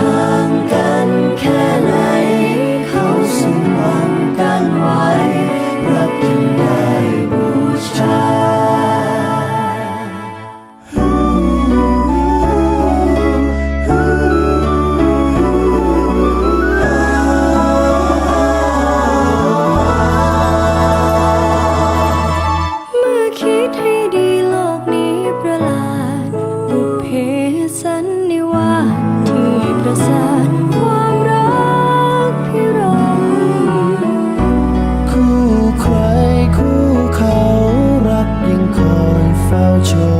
ห่างกันแค่ไหน เขาสิ้นหวังกันไว้ รักยังได้บูชาเมื่อคิดให้ดีโลกนี้ประหลาดบุพเพสันนิวาสที่ ประสานความรักพิรมคู่ใครคู่เขารักยังคอยเฝ้าชม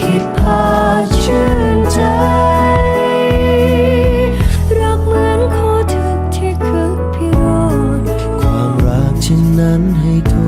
คิดพาชื่นใจ รักเหมือนโคทึกที่คึกพิโรนความรักเช่นนั้นให้ทน